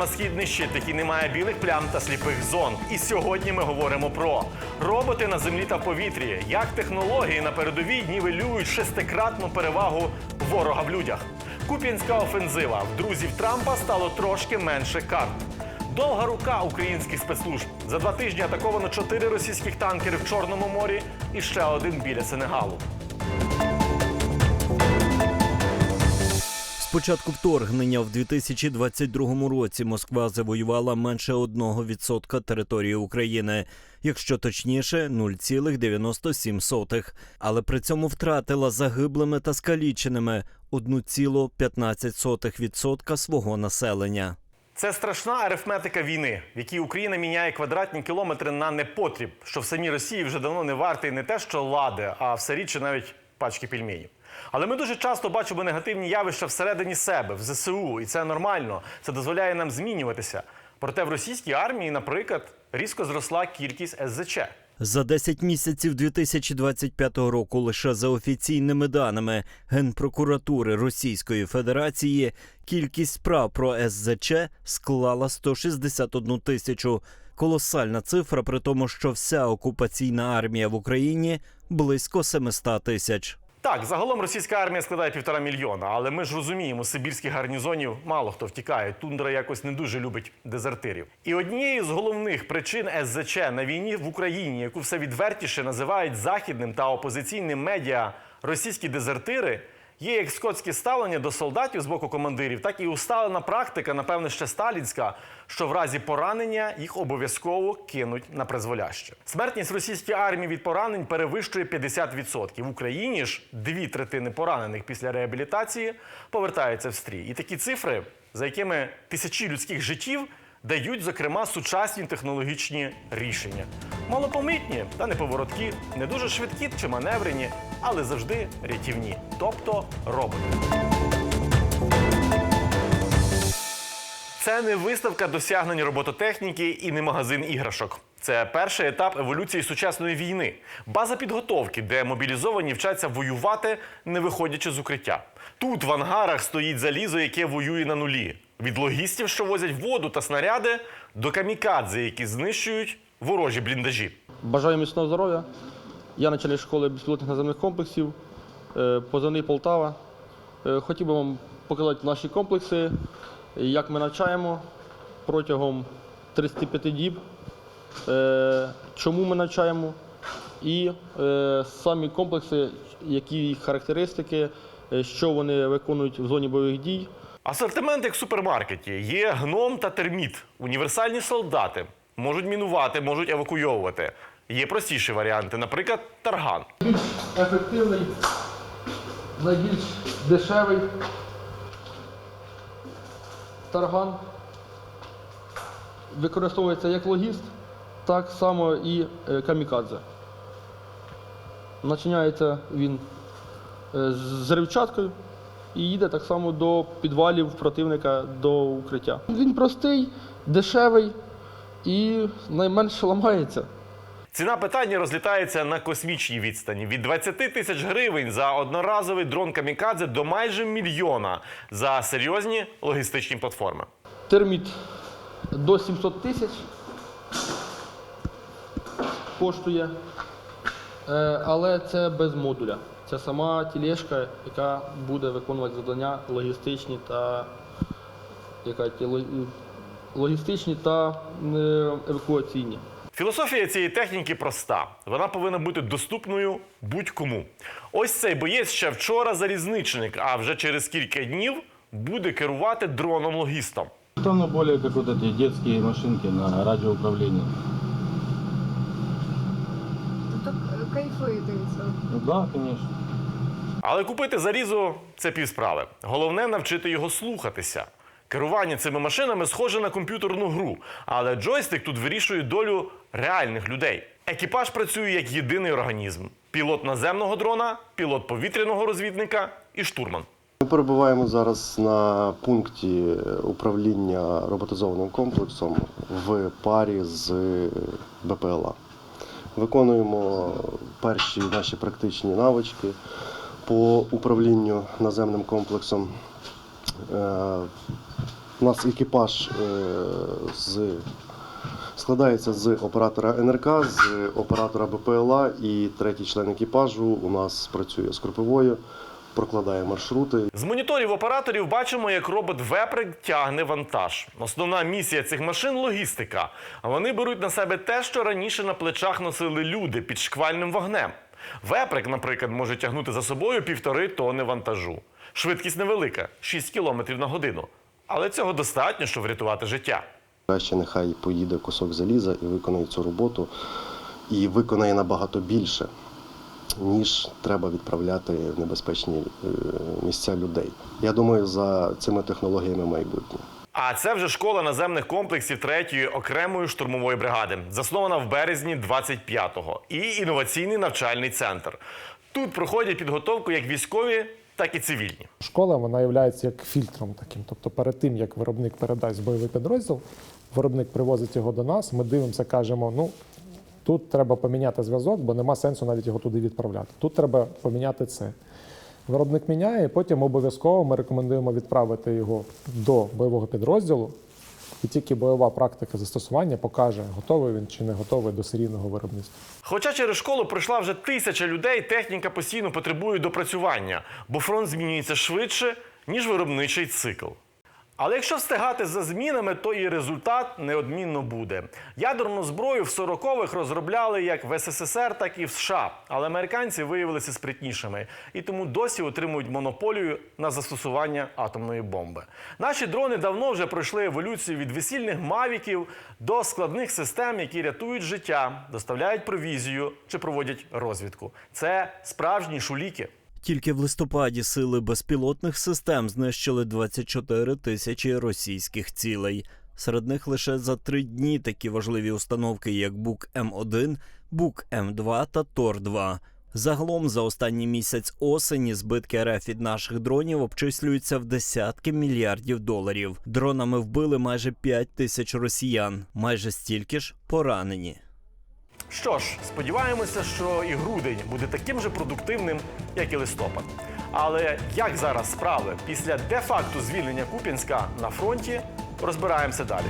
програма Східний щит, який не має білих плям та сліпих зон. І сьогодні ми говоримо про роботи на землі та в повітрі, як технології на передовій нівелюють шестикратну перевагу ворога в людях. Куп'янська офензива в друзів Трампа стало трошки менше карт. Довга рука українських спецслужб. За два тижні атаковано чотири російських танкери в Чорному морі і ще один біля Сенегалу. Початку вторгнення в 2022 році Москва завоювала менше 1% території України, якщо точніше 0,97. Але при цьому втратила загиблими та скаліченими 1,15% свого населення. Це страшна арифметика війни, в якій Україна міняє квадратні кілометри на непотріб, що в самій Росії вже давно не вартий не те, що лади, а все рідше навіть пачки пельменів. Але ми дуже часто бачимо негативні явища всередині себе, в ЗСУ, і це нормально. Це дозволяє нам змінюватися. Проте в російській армії, наприклад, різко зросла кількість СЗЧ. За 10 місяців 2025 року лише за офіційними даними Генпрокуратури Російської Федерації кількість справ про СЗЧ склала 161 тисячу. Колосальна цифра, при тому, що вся окупаційна армія в Україні близько 700 тисяч. Так, загалом російська армія складає півтора мільйона, але ми ж розуміємо, сибірських гарнізонів мало хто втікає. Тундра якось не дуже любить дезертирів. І однією з головних причин СЗЧ на війні в Україні, яку все відвертіше називають західним та опозиційним медіа російські дезертири. Є як скотське ставлення до солдатів з боку командирів, так і усталена практика, напевне, ще сталінська, що в разі поранення їх обов'язково кинуть на призволяще. Смертність російської армії від поранень перевищує 50%. В Україні ж дві третини поранених після реабілітації повертаються в стрій. І такі цифри, за якими тисячі людських життів дають, зокрема, сучасні технологічні рішення. Малопомітні та неповороткі, не дуже швидкі чи маневрені, але завжди рятівні, тобто роботи. Це не виставка досягнень робототехніки і не магазин іграшок. Це перший етап еволюції сучасної війни, база підготовки, де мобілізовані вчаться воювати, не виходячи з укриття. Тут в ангарах стоїть залізо, яке воює на нулі. Від логістів, що возять воду та снаряди, до камікадзе, які знищують ворожі бліндажі. Бажаю міцного здоров'я. Я начальник школи безпілотних наземних комплексів, е, позивний Полтава. Е, Хотів би вам показати наші комплекси, як ми навчаємо протягом 35 діб, е, чому ми навчаємо, і самі комплекси, які їх характеристики, що вони виконують в зоні бойових дій. Асортимент як в супермаркеті. Є гном та терміт, універсальні солдати. Можуть мінувати, можуть евакуйовувати. Є простіші варіанти, наприклад, тарган. Більш ефективний, найбільш дешевий тарган. Використовується як логіст, так само і е, камікадзе. Начиняється він е, з зривчаткою і їде так само до підвалів противника до укриття. Він простий, дешевий і найменше ламається. Ціна питання розлітається на космічній відстані від 20 тисяч гривень за одноразовий дрон камікадзе до майже мільйона за серйозні логістичні платформи. Терміт до 700 тисяч коштує, Е, але це без модуля. Це сама тілешка, яка буде виконувати завдання логістичні та яка логістичні та е, евакуаційні. Філософія цієї техніки проста. Вона повинна бути доступною будь-кому. Ось цей боєць ще вчора залізничник, а вже через кілька днів буде керувати дроном-логістом. Оно более как вот эти детские машинки на радиоуправлении. Так е, кайфуєтеся. Ну да, конечно. Але купити зарізу це півсправи. Головне навчити його слухатися. Керування цими машинами схоже на комп'ютерну гру, але джойстик тут вирішує долю реальних людей. Екіпаж працює як єдиний організм: пілот наземного дрона, пілот повітряного розвідника і штурман. Ми перебуваємо зараз на пункті управління роботизованим комплексом в парі з БПЛА. Виконуємо перші наші практичні навички по управлінню наземним комплексом. Е, У нас екіпаж е, з, складається з оператора НРК, з оператора БПЛА і третій член екіпажу у нас працює з кропивою, прокладає маршрути. З моніторів операторів бачимо, як робот Веприк тягне вантаж. Основна місія цих машин логістика. А вони беруть на себе те, що раніше на плечах носили люди під шквальним вогнем. Веприк, наприклад, може тягнути за собою півтори тони вантажу. Швидкість невелика 6 км на годину. Але цього достатньо, щоб врятувати життя. Краще нехай поїде кусок заліза і виконає цю роботу, і виконає набагато більше, ніж треба відправляти в небезпечні е, місця людей. Я думаю, за цими технологіями майбутнє. А це вже школа наземних комплексів 3-ї окремої штурмової бригади, заснована в березні 25-го, і інноваційний навчальний центр. Тут проходять підготовку як військові, так і цивільні. Школа вона є як фільтром таким. Тобто, перед тим як виробник передасть бойовий підрозділ, виробник привозить його до нас. Ми дивимося, кажемо: ну тут треба поміняти зв'язок, бо нема сенсу навіть його туди відправляти. Тут треба поміняти це. Виробник міняє, і потім обов'язково ми рекомендуємо відправити його до бойового підрозділу. І тільки бойова практика застосування покаже, готовий він чи не готовий до серійного виробництва. Хоча через школу пройшла вже тисяча людей, техніка постійно потребує допрацювання, бо фронт змінюється швидше, ніж виробничий цикл. Але якщо встигати за змінами, то і результат неодмінно буде. Ядерну зброю в 40-х розробляли як в СССР, так і в США. Але американці виявилися спритнішими і тому досі отримують монополію на застосування атомної бомби. Наші дрони давно вже пройшли еволюцію від весільних мавіків до складних систем, які рятують життя, доставляють провізію чи проводять розвідку. Це справжні шуліки. Тільки в листопаді сили безпілотних систем знищили 24 тисячі російських цілей. Серед них лише за три дні такі важливі установки, як Бук М1, Бук М2 та Тор-2. Загалом за останній місяць осені збитки РФ від наших дронів обчислюються в десятки мільярдів доларів. Дронами вбили майже 5 тисяч росіян, майже стільки ж поранені. Що ж, сподіваємося, що і грудень буде таким же продуктивним, як і листопад. Але як зараз справи після де-факто звільнення Куп'янська на фронті, розбираємося далі.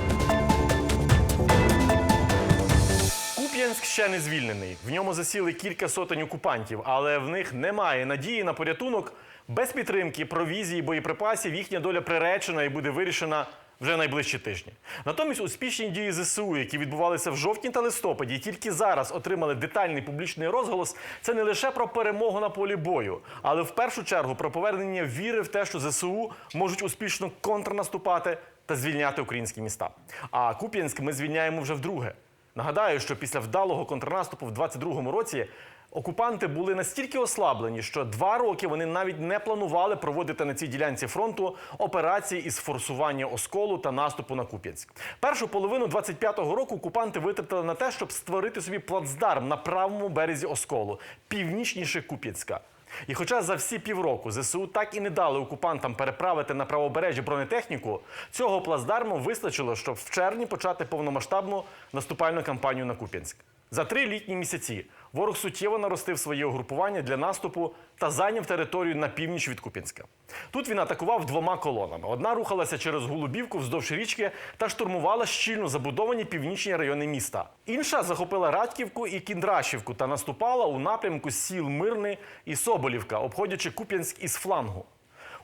Куп'янськ ще не звільнений. В ньому засіли кілька сотень окупантів, але в них немає надії на порятунок. Без підтримки, провізії, боєприпасів їхня доля приречена і буде вирішена вже найближчі тижні. Натомість успішні дії ЗСУ, які відбувалися в жовтні та листопаді, і тільки зараз отримали детальний публічний розголос. Це не лише про перемогу на полі бою, але в першу чергу про повернення віри в те, що ЗСУ можуть успішно контрнаступати та звільняти українські міста. А Куп'янськ ми звільняємо вже вдруге. Нагадаю, що після вдалого контрнаступу в 22-му році окупанти були настільки ослаблені, що два роки вони навіть не планували проводити на цій ділянці фронту операції із форсування осколу та наступу на Куп'янськ. Першу половину 25-го року окупанти витратили на те, щоб створити собі плацдарм на правому березі осколу, північніше Куп'янська. І хоча за всі півроку ЗСУ так і не дали окупантам переправити на правобережжя бронетехніку, цього плацдарму вистачило, щоб в червні почати повномасштабну наступальну кампанію на Куп'янськ. За три літні місяці ворог суттєво наростив своє угрупування для наступу та зайняв територію на північ від Купінська. Тут він атакував двома колонами. Одна рухалася через Голубівку вздовж річки та штурмувала щільно забудовані північні райони міста. Інша захопила Радьківку і Кіндрашівку та наступала у напрямку сіл Мирний і Соболівка, обходячи Куп'янськ із флангу.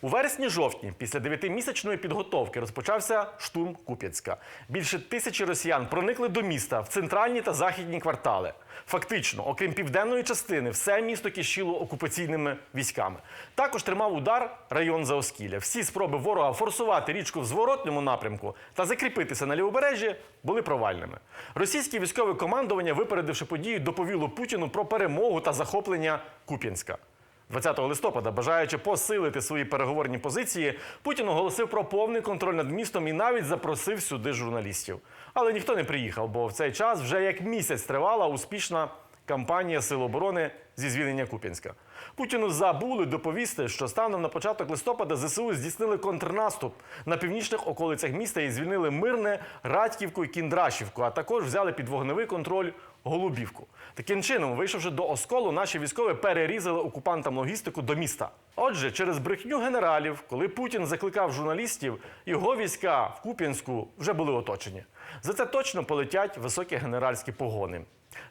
У вересні-жовтні, після дев'ятимісячної підготовки, розпочався штурм Куп'янська. Більше тисячі росіян проникли до міста в центральні та західні квартали. Фактично, окрім південної частини, все місто кишіло окупаційними військами. Також тримав удар район Заоскілля. Всі спроби ворога форсувати річку в зворотньому напрямку та закріпитися на лівобережжі були провальними. Російське військове командування, випередивши події, доповіло Путіну про перемогу та захоплення Куп'янська. 20 листопада, бажаючи посилити свої переговорні позиції, Путін оголосив про повний контроль над містом і навіть запросив сюди журналістів. Але ніхто не приїхав, бо в цей час вже як місяць тривала успішна кампанія Сил оборони зі звільнення Куп'янська. Путіну забули доповісти, що станом на початок листопада ЗСУ здійснили контрнаступ на північних околицях міста і звільнили Мирне, Радьківку і Кіндрашівку, а також взяли під вогневий контроль Голубівку. Таким чином, вийшовши до осколу, наші військові перерізали окупантам логістику до міста. Отже, через брехню генералів, коли Путін закликав журналістів, його війська в Куп'янську вже були оточені. За це точно полетять високі генеральські погони.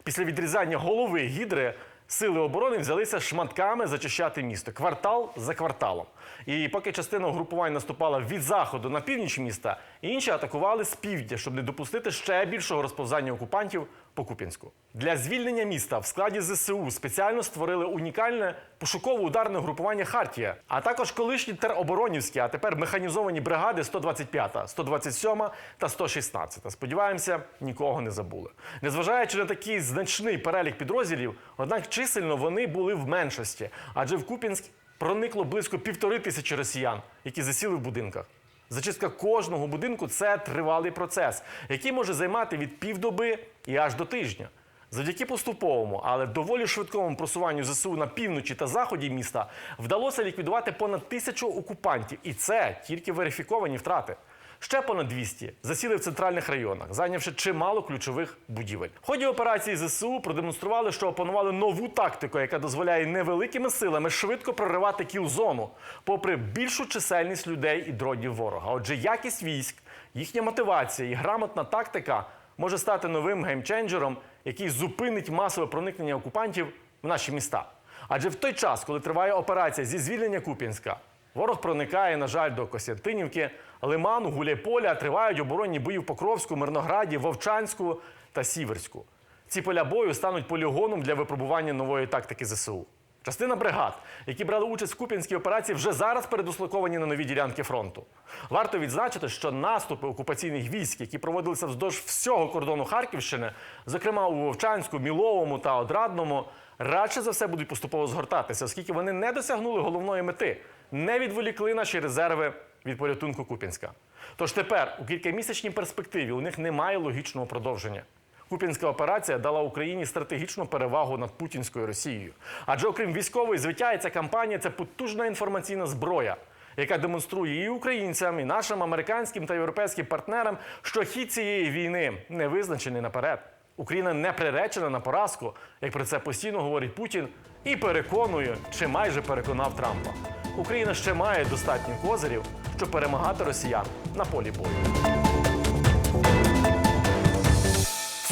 Після відрізання голови гідри сили оборони взялися шматками зачищати місто, квартал за кварталом. І поки частина угрупувань наступала від заходу на північ міста, інші атакували з півдня, щоб не допустити ще більшого розповзання окупантів по Куп'янську. Для звільнення міста в складі ЗСУ спеціально створили унікальне пошуково-ударне групування Хартія, а також колишні тероборонівські, а тепер механізовані бригади 125, 127 та 116. Сподіваємося, нікого не забули. Незважаючи на такий значний перелік підрозділів, однак чисельно вони були в меншості, адже в Куп'янськ проникло близько півтори тисячі росіян, які засіли в будинках. Зачистка кожного будинку це тривалий процес, який може займати від півдоби і аж до тижня. Завдяки поступовому, але доволі швидкому просуванню ЗСУ на півночі та заході міста вдалося ліквідувати понад тисячу окупантів, і це тільки верифіковані втрати. Ще понад 200 засіли в центральних районах, зайнявши чимало ключових будівель. В ході операції ЗСУ продемонстрували, що опанували нову тактику, яка дозволяє невеликими силами швидко проривати кіл-зону, попри більшу чисельність людей і дронів ворога. Отже, якість військ, їхня мотивація і грамотна тактика може стати новим геймченджером, який зупинить масове проникнення окупантів в наші міста. Адже в той час, коли триває операція зі звільнення Куп'янська, ворог проникає, на жаль, до Костянтинівки, Лиману, Гуляйполя, тривають оборонні бої в Покровську, Мирнограді, Вовчанську та Сіверську. Ці поля бою стануть полігоном для випробування нової тактики ЗСУ. Частина бригад, які брали участь в Куп'янській операції, вже зараз передислоковані на нові ділянки фронту. Варто відзначити, що наступи окупаційних військ, які проводилися вздовж всього кордону Харківщини, зокрема у Вовчанську, Міловому та Одрадному, радше за все будуть поступово згортатися, оскільки вони не досягнули головної мети, не відволікли наші резерви від порятунку Куп'янська. Тож тепер, у кількамісячній перспективі, у них немає логічного продовження. Куп'янська операція дала Україні стратегічну перевагу над путінською Росією. Адже окрім військової звиття, ця кампанія це потужна інформаційна зброя, яка демонструє і українцям, і нашим американським та європейським партнерам, що хід цієї війни не визначений наперед. Україна не приречена на поразку, як про це постійно говорить Путін, і переконує, чи майже переконав Трампа. Україна ще має достатньо козирів, щоб перемагати росіян на полі бою.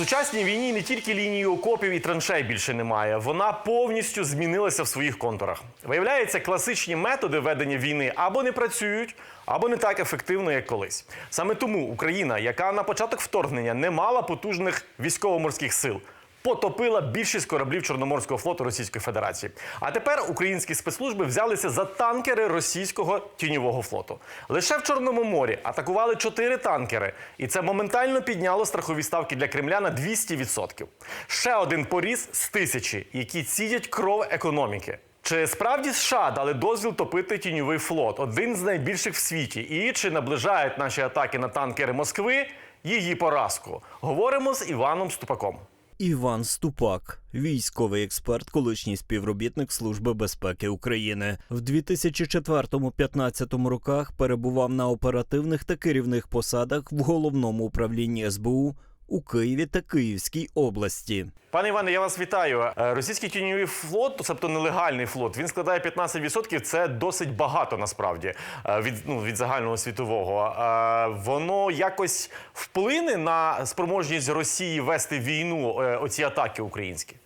Сучасній війні не тільки лінії окопів і траншей більше немає. Вона повністю змінилася в своїх контурах. Виявляється, класичні методи ведення війни або не працюють, або не так ефективно, як колись. Саме тому Україна, яка на початок вторгнення не мала потужних військово-морських сил, потопила більшість кораблів Чорноморського флоту Російської Федерації. А тепер українські спецслужби взялися за танкери російського тіньового флоту. Лише в Чорному морі атакували чотири танкери, і це моментально підняло страхові ставки для Кремля на 200%. Ще один поріз з тисячі, які цідять кров економіки. Чи справді США дали дозвіл топити тіньовий флот, один з найбільших в світі, і чи наближають наші атаки на танкери Москви її поразку? Говоримо з Іваном Ступаком. Іван Ступак, військовий експерт, колишній співробітник Служби безпеки України. В 2004-2015 роках перебував на оперативних та керівних посадах в головному управлінні СБУ у Києві та Київській області. Пане Іване, я вас вітаю. Е, Російський тіньовий флот, тобто нелегальний флот, він складає 15%. Це досить багато насправді е, від, ну, від загального світового. Е, Воно якось вплине на спроможність Росії вести війну, оці атаки українські.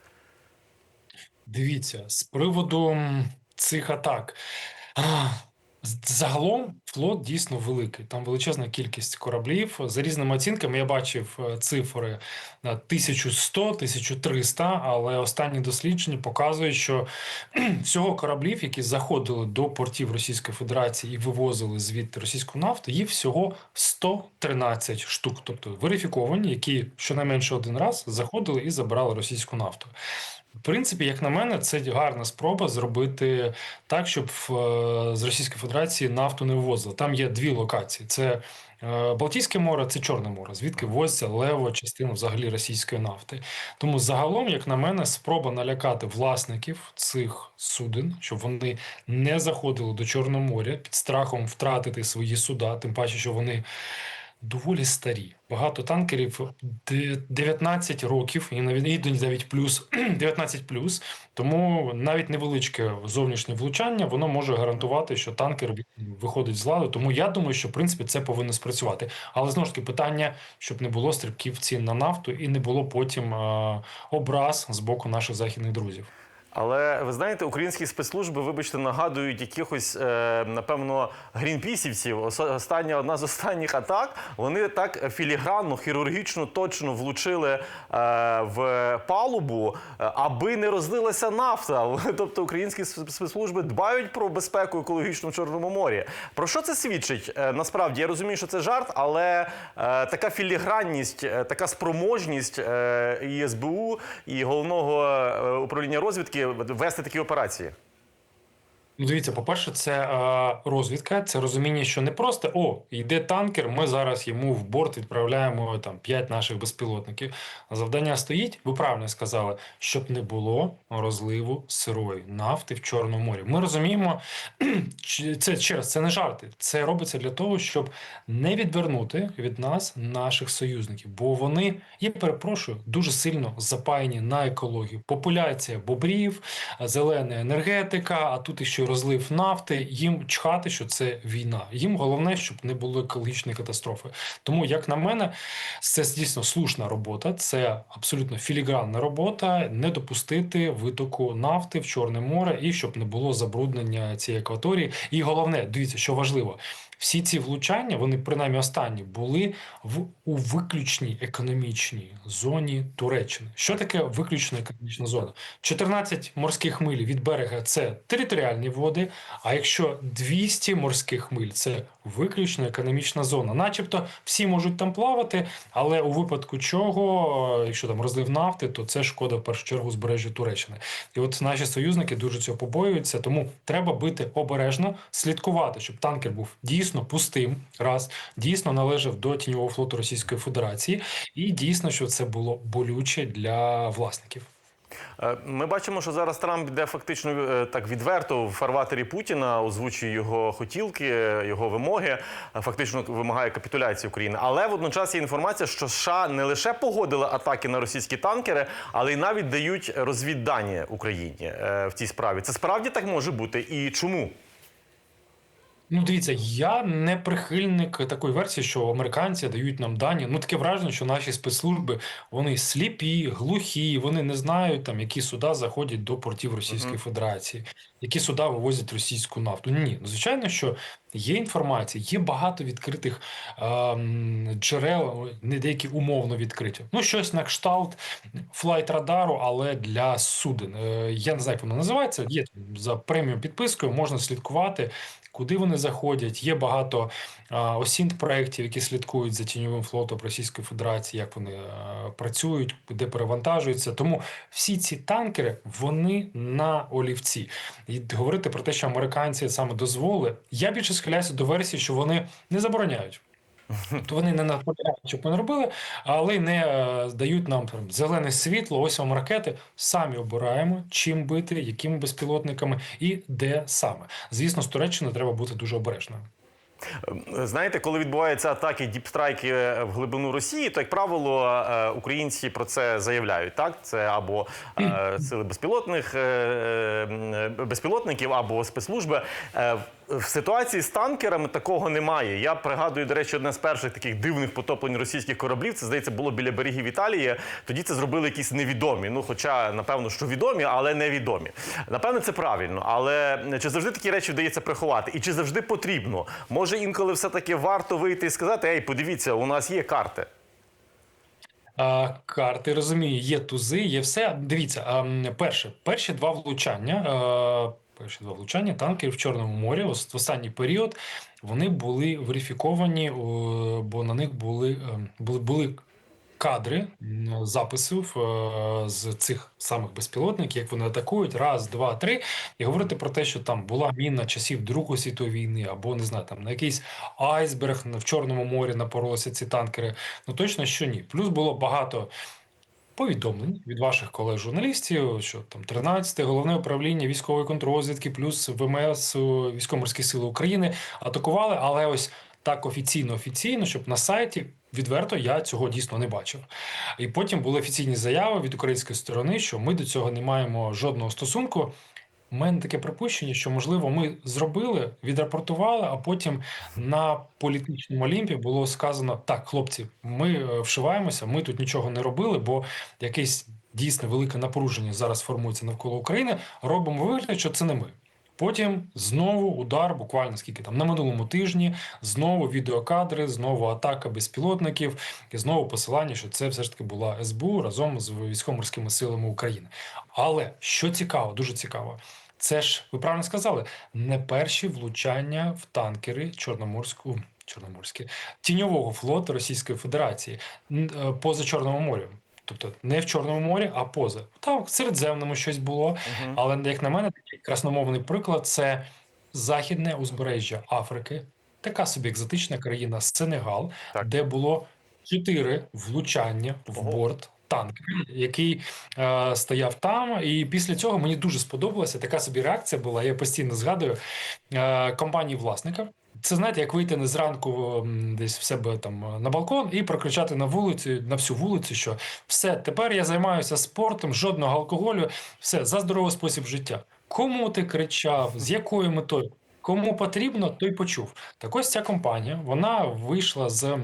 Дивіться, з приводу цих атак. Загалом флот дійсно великий. Там величезна кількість кораблів. За різними оцінками я бачив е, цифри на 1100, 1300, але останні дослідження показують, що всього кораблів, які заходили до портів Російської Федерації і вивозили звідти російську нафту, їх всього 113 штук, тобто верифіковані, які щонайменше один раз заходили і забирали російську нафту. В принципі, як на мене, це гарна спроба зробити так, щоб е, з Російської Федерації нафту не ввозили. Там є дві локації: це е, Балтійське море, це Чорне море, звідки возиться лева частина взагалі російської нафти. Тому загалом, як на мене, спроба налякати власників цих суден, щоб вони не заходили до Чорного моря під страхом втратити свої суда, тим паче, що вони доволі старі. Багато танкерів де- 19 років, і навіть навіть плюс 19 плюс. Тому навіть невеличке зовнішнє влучання воно може гарантувати, що танкер виходить з ладу. Тому я думаю, що в принципі це повинно спрацювати. Але знову ж таки питання, щоб не було стрибків цін на нафту і не було потім е, образ з боку наших західних друзів. Але ви знаєте, українські спецслужби, вибачте, нагадують якихось, е, напевно, грінпісівців. Ос- Остання одна з останніх атак. Вони так філігранно, хірургічно точно влучили е, в палубу, е, аби не розлилася нафта. Тобто українські спецслужби дбають про безпеку екологічну в Чорному морі. Про що це свідчить? Е, Насправді я розумію, що це жарт, але е, така філігранність, е, така спроможність е, і СБУ, і головного е, управління розвідки вести такі операції. Ну, дивіться, по-перше, це е, розвідка, це розуміння, що не просто о, йде танкер, ми зараз йому в борт відправляємо там 5 наших безпілотників. Завдання стоїть, ви правильно сказали, щоб не було розливу сирої нафти в Чорному морі. Ми розуміємо, це ще раз, це не жарти. Це робиться для того, щоб не відвернути від нас наших союзників, бо вони, я перепрошую, дуже сильно запаяні на екологію. Популяція бобрів, зелена енергетика, а тут іще розлив нафти. Їм чхати, що це війна. Їм головне, щоб не було екологічної катастрофи. Тому, як на мене, це дійсно слушна робота, це абсолютно філігранна робота. Не допустити витоку нафти в Чорне море і щоб не було забруднення цієї акваторії. І головне, дивіться, що важливо. Всі ці влучання, вони принаймні останні, були в у виключній економічній зоні Туреччини. Що таке виключна економічна зона? 14 морських миль від берега це територіальні води. А якщо 200 морських миль це виключно економічна зона. Начебто всі можуть там плавати, але у випадку чого, якщо там розлив нафти, то це шкода в першу чергу збережжю Туреччини. І от наші союзники дуже цього побоюються, тому треба бити обережно, слідкувати, щоб танкер був дійсно пустим, раз дійсно належав до тіньового флоту Російської Федерації, і дійсно, що це було болюче для власників. Е, Ми бачимо, що зараз Трамп йде фактично е, так відверто в фарватері Путіна, озвучує його хотілки, його вимоги, е, фактично вимагає капітуляції України. Але водночас є інформація, що США не лише погодили атаки на російські танкери, але й навіть дають розвіддані Україні в цій справі. Це справді так може бути? І чому? Ну, дивіться, я не прихильник такої версії, що американці дають нам дані. Ну таке враження, що наші спецслужби вони сліпі, глухі, вони не знають там, які суда заходять до портів Російської Федерації, які суда вивозять російську нафту. Ні, звичайно, що є інформація, є багато відкритих ем, джерел, не деякі умовно відкриті. Ну, щось на кшталт флайт радару, але для суден. Е, я не знаю, як воно називається. Є за преміум підпискою, можна слідкувати куди вони заходять. Є багато а, осінт проєктів, які слідкують за тіньовим флотом Російської Федерації, як вони а, працюють, де перевантажуються. Тому всі ці танкери вони на олівці. І говорити про те, що американці саме дозволили, я більше схиляюся до версії, що вони не забороняють. Тобто вони не наполягають, щоб ми не робили, але й не е, дають нам там зелене світло, ось вам ракети. Самі обираємо, чим бити, якими безпілотниками і де саме. Звісно, з Туреччини треба бути дуже обережним. Знаєте, коли відбуваються атаки, діпстрайки в глибину Росії, то як правило е, українці про це заявляють. Так, це або е, сили безпілотних е, е, безпілотників, або спецслужби. Е, В ситуації з танкерами такого немає. Я пригадую, до речі, одне з перших таких дивних потоплень російських кораблів. Це здається було біля берегів Італії. Тоді це зробили якісь невідомі. Ну, хоча, напевно, що відомі, але невідомі. Напевно, це правильно. Але чи завжди такі речі вдається приховати? І чи завжди потрібно? Може, інколи все-таки варто вийти і сказати: Ей, подивіться, у нас є карти. А, карти розумію, є тузи, є все. Дивіться, а, перше, перші два влучання. а, Перші два влучання танків в Чорному морі в останній період вони були верифіковані, бо на них були, ем, були, були кадри записів е, з цих самих безпілотників, як вони атакують, раз, два, три, і говорити про те, що там була міна часів Другої світової війни, або не знаю, там на якийсь айсберг в Чорному морі напоролися ці танкери. Ну точно що ні. Плюс було багато. Повідомлень від ваших колег-журналістів, що там 13-те головне управління військової контррозвідки плюс ВМС Військово-морські сили України атакували, але ось так офіційно офіційно, щоб на сайті відверто я цього дійсно не бачив. І потім були офіційні заяви від української сторони, що ми до цього не маємо жодного стосунку. У мене таке припущення, що можливо ми зробили, відрапортували, а потім на політичному олімпі було сказано: так, хлопці, ми е, вшиваємося, ми тут нічого не робили, бо якесь дійсно велике напруження зараз формується навколо України. Робимо вигляд, що це не ми. Потім знову удар, буквально скільки там на минулому тижні, знову відеокадри, знову атака безпілотників, і знову посилання, що це все ж таки була СБУ разом з військово-морськими силами України. Але що цікаво, дуже цікаво, це ж ви правильно сказали, не перші влучання в танкери Чорноморську. Чорноморські тіньового флоту Російської Федерації е, поза Чорним морем. Тобто не в Чорному морі, а поза. Так, в Середземному щось було. Але як на мене, такий красномовний приклад це західне узбережжя Африки, така собі екзотична країна Сенегал, Так. де було чотири влучання в Ого. борт танкера, який е, стояв там. І після цього мені дуже сподобалася така собі реакція була. Я постійно згадую е, компанії власника. Це знаєте, як вийти не зранку десь в себе там е, на балкон і прокричати на вулиці, на всю вулицю, що все, тепер я займаюся спортом, жодного алкоголю, все за здоровий спосіб життя. Кому ти кричав, з якою метою? Кому потрібно, той почув. Так ось ця компанія вона вийшла з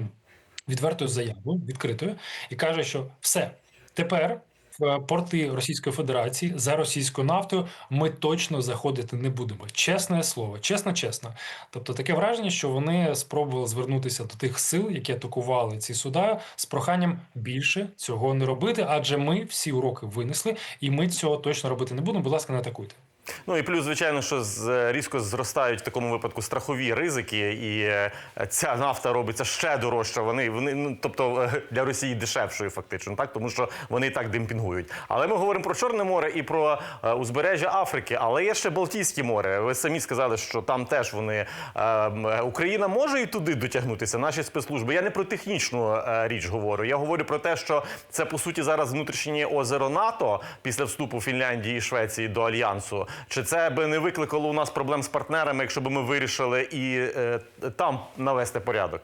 відвертою заявою, відкритою, і каже, що все тепер. В порти Російської Федерації за російською нафтою ми точно заходити не будемо. Чесне слово, чесно, чесно. Тобто таке враження, що вони спробували звернутися до тих сил, які атакували ці суда, з проханням більше цього не робити, адже ми всі уроки винесли, і ми цього точно робити не будемо. Будь ласка, не атакуйте. Ну і плюс, звичайно, що з, різко зростають в такому випадку страхові ризики, і е, ця нафта робиться ще дорожча. Вони вони ну тобто для Росії дешевшою, фактично, так тому що вони так демпінгують. Але ми говоримо про Чорне море і про е, узбережжя Африки, але є ще Балтійське море. Ви самі сказали, що там теж вони е, Україна може і туди дотягнутися. Наші спецслужби. Я не про технічну е, річ говорю. Я говорю про те, що це по суті зараз внутрішнє озеро НАТО після вступу Фінляндії і Швеції до альянсу. Чи це би не викликало у нас проблем з партнерами, якщо б ми вирішили і е, там навести порядок?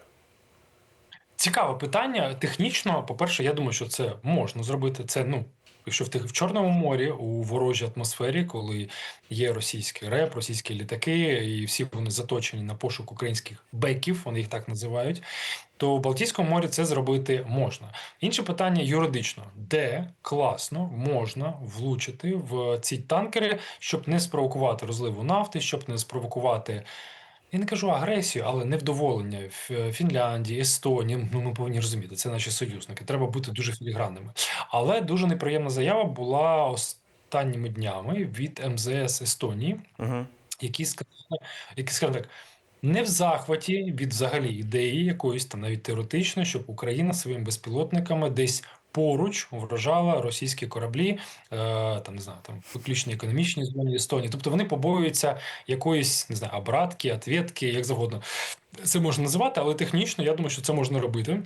Цікаве питання. Технічно, по-перше, я думаю, що це можна зробити. Це ну. Якщо в тих в Чорному морі у ворожій атмосфері, коли є російський реп, російські літаки, і всі вони заточені на пошук українських беків, вони їх так називають, то в Балтійському морі це зробити можна. Інше питання юридично, де класно можна влучити в ці танкери, щоб не спровокувати розливу нафти, щоб не спровокувати. Я не кажу агресію, але невдоволення в Фінляндії, Естонії. Ну ми повинні розуміти, це наші союзники. Треба бути дуже філігранними. Але дуже неприємна заява була останніми днями від МЗС Естонії, Угу. які сказали, які сказали так. Не в захваті від взагалі ідеї якоїсь там навіть теоретично, щоб Україна своїми безпілотниками десь поруч вражала російські кораблі, е, там не знаю, там виключно економічні зони Естонії. Тобто вони побоюються якоїсь не знаю, обратки, ответки, як завгодно це можна називати, але технічно я думаю, що це можна робити.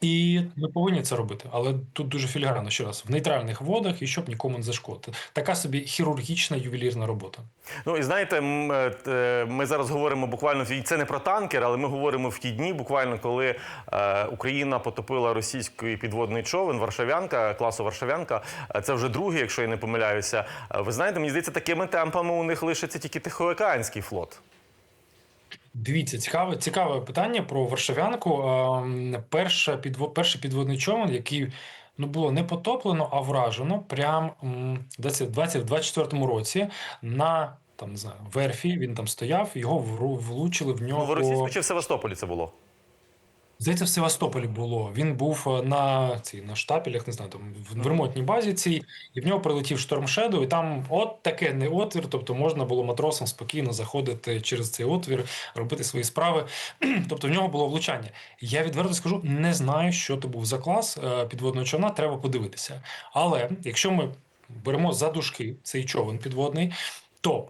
І ми повинні це робити, але тут дуже філігранно ще раз в нейтральних водах і щоб нікому не зашкодити. Така собі хірургічна ювелірна робота. Ну і знаєте, м, е, ми зараз говоримо буквально і це не про танкер, але ми говоримо в ті дні, буквально коли е, Україна потопила російський підводний човен Варшавянка, класу Варшавянка. Е, Це вже другий, якщо я не помиляюся. Е, Ви знаєте, мені здається, такими темпами у них лишиться тільки Тихоокеанський флот. Дивіться, цікаве, цікаве питання про Варшавянку. Перша підво, перший підводний човен, який ну було не потоплено, а вражено прям м, в 20 2024 році на там не знаю верфі. Він там стояв, його влучили в Ну, нього. в Російську чи в Севастополі це було? Здається, в Севастополі було. Він був е, на цій на штапелях, не знаю, там в ремонтній базі цій, і в нього прилетів шторм Shadow, і там от таке не отвір. Тобто можна було матросам спокійно заходити через цей отвір, робити свої справи. тобто в нього було влучання. Я відверто скажу, не знаю, що то був за клас е, підводного човна. Треба подивитися. Але якщо ми беремо за дужки цей човен підводний, то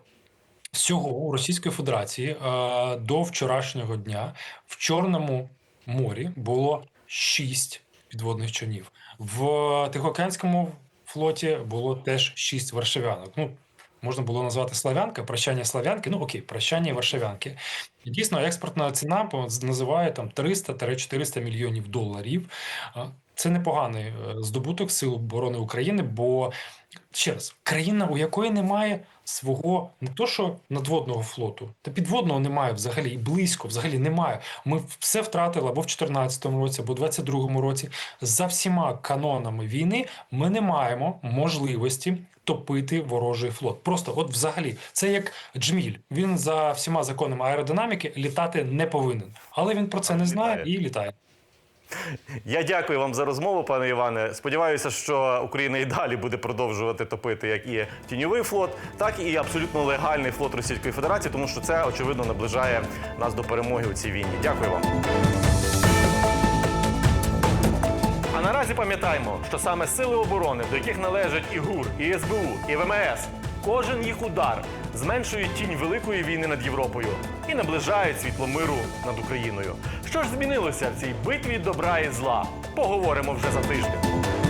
Всього у Російської Федерації е, до вчорашнього дня в Чорному морі було шість підводних човнів. В Тихоокеанському флоті було теж шість варшавянок. Ну, можна було назвати Славянка, прощання Славянки, ну окей, прощання Варшавянки. І дійсно експортна ціна називає там 300-400 мільйонів доларів. Це непоганий е, здобуток Сил оборони України, бо ще раз, країна, у якої немає свого не то, що надводного флоту, та підводного немає взагалі, і близько взагалі немає. Ми все втратили або в 2014 році, або в 2022 році. За всіма канонами війни ми не маємо можливості топити ворожий флот. Просто от взагалі, це як джміль. Він за всіма законами аеродинаміки літати не повинен, але він про це не знає і літає. Я дякую вам за розмову, пане Іване. Сподіваюся, що Україна і далі буде продовжувати топити як і тіньовий флот, так і абсолютно легальний флот Російської Федерації, тому що це очевидно наближає нас до перемоги у цій війні. Дякую вам. Наразі пам'ятаємо, що саме сили оборони, до яких належать і ГУР, і СБУ, і ВМС, кожен їх удар зменшує тінь великої війни над Європою і наближають світло миру над Україною. Що ж змінилося в цій битві добра і зла? Поговоримо вже за тиждень.